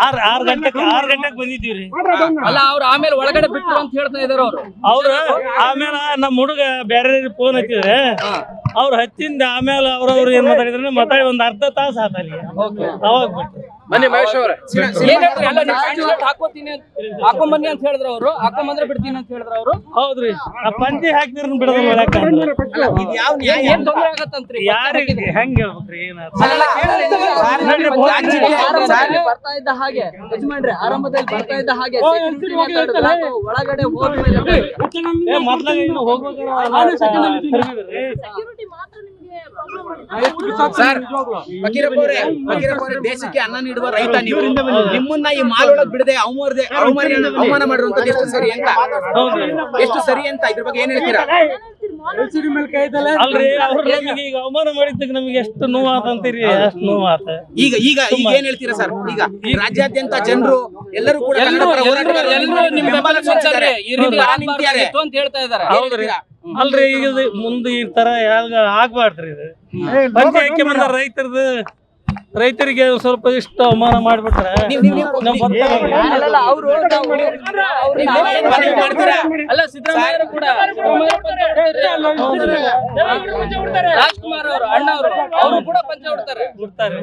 R R ಗಂಟೆಗೆ R ಗಂಟೆಗೆ ಬಂದಿದ್ದೀವ್ರಿ ಅಲ್ಲ ಅವ್ರು ಆಮೇಲೆ ಒಳಗಡೆ ಬಿಟ್ರು ಅಂತ ಹೇಳ್ತಾ ಇದಾರೆ ಅವ್ರು. ಅವ್ರ ಆಮೇಲೆ ನಮ್ಮ ಹುಡುಗ ಬೇರೆ ಫೋನ್ ಹಚ್ಚಿದ್ರೆ ಅವ್ರು ಹಚ್ಚಿಂದ ಆಮೇಲೆ ಅವ್ರವ್ರು ಏನ್ ಮಾತಾಡಿದ್ರೆ ಮಾತಾಡಿ ಒಂದ್ ಅರ್ಧ ತಾಸು ಆತಲ್ಲಿ ಅವಾಗ ಬಿಟ್ಟು ಬನ್ನಿ ಮಹೇಶ್ ಅವ್ರೆ. ಹಾಕೋತೀನಿ ಅಂತ ಹಾಕೊಂಡ್ ಬನ್ನಿ ಅಂತ ಹೇಳಿದ್ರ ಅವರು. ಹಾಕೊಂಬಂದ್ರೆ ಬಿಡ್ತೀನಿ ಅಂತ ಹೇಳಿದ್ರು ಅವರು. ಹೌದ್ರಿ. ಆ ಪಂಚೆ ಹಾಕಿದ್ರ ಬಿಡೋದಿಲ್ಲ ಒಳಕ ಏನ್ ತೊಂದ್ರೆ ಆಗತ್ತಂತ್ರಿ? ಯಾರಿಗೆ ಹೆಂಗ್ ಹೇಳ್ಬೇಕ್ರಿ ಏನಾದ್ರು ಬರ್ತಾ ಇದ್ದ ಹಾಗೆ. ಯಜಮಾನ್ರೆ ಆರಂಭದಲ್ಲಿ ಬರ್ತಾ ಇದ್ದ ಹಾಗೆ security ಮಾತಾಡಿದ್ರು, ಅಥವಾ ಒಳಗಡೆ ಹೋದ್ಮೇಲೆ ಏ, ಮೊದ್ಲಾಗ ಇನ್ನು ಹೋಗ್ಬೇಕಾದ್ರೆ ಸೆಕ್ಯೂರಿಟಿ ಮಾತ್ರ ನಿಮ್ಗೆ ಪ್ರಾಬ್ಲಮ್ ಸರ್ ಫಕೀರಪ್ಪ ಅವರೇ ಫಕೀರಪ್ಪ ಅವರೇ ದೇಶಕ್ಕೆ ಅನ್ನ ನೀಡುವ ರೈತ ನೀವು. ನಿಮ್ಮನ್ನ ಈ ಮಾಲ್ ಒಳಗ್ ಬಿಡದೆ ಅವಮಾನ ಅವಮಾನ ಮಾಡಿರುವಂತದ್ದು ಎಷ್ಟು ಸರಿ ಅಂತ? ಎಷ್ಟು ಸರಿ ಅಂತ ಇದ್ರ ಬಗ್ಗೆ ಏನ್ ಹೇಳ್ತೀರಾ? ಅಲ್ರಿ ಅವ್ರು ನಮಗೆ ಈಗ ಅವಮಾನ ಮಾಡಿದ್ದಕ್ಕೆ ನಮಗೆ ಎಷ್ಟು ನೋವು ಆತಂತೀರಿ ಅಷ್ಟು ನೋವು ಆತ ಈಗ ಈಗ ಈಗ ಏನ್ ಹೇಳ್ತೀರಾ ಸರ್ ಈಗ ಈ ರಾಜ್ಯಾದ್ಯಂತ ಜನರು ಎಲ್ಲರೂ ಕೂಡ ಕನ್ನಡ ಎಲ್ರು ಪರ ಎಲ್ರು ನಿಮ್ ಬೆಂಬಲ ಸೂಚಿಸ್ತಾರೆ. ಈ ರೀತಿ ಹೌದು. ಅಂತ ಹೇಳ್ತಾ ಇದಾರೆ ಹೌದ್ರಿ ಅಲ್ರಿ ಈಗ ಇದು ಮುಂದೆ ಈ ತರ ಯಾವಾಗ ಆಗ್ಬಾರ್ದ್ರಿ ಇದು ಬಂದ ರೈತರದು ರೈತರಿಗೆ ಸ್ವಲ್ಪ ಇಷ್ಟು ಅವಮಾನ ಮಾಡ್ಬಿಟ್ರೆ? ಅಲ್ಲ ಸಿದ್ದರಾಮಯ್ಯ ಕೂಡ. ರಾಜ್ಕುಮಾರ್ ಅವರು ಅಣ್ಣ ಅವರು ಅವರು ಕೂಡ ಪಂಚ ಉಡ್ತಾರೆ ಬಿಡ್ತಾರೆ.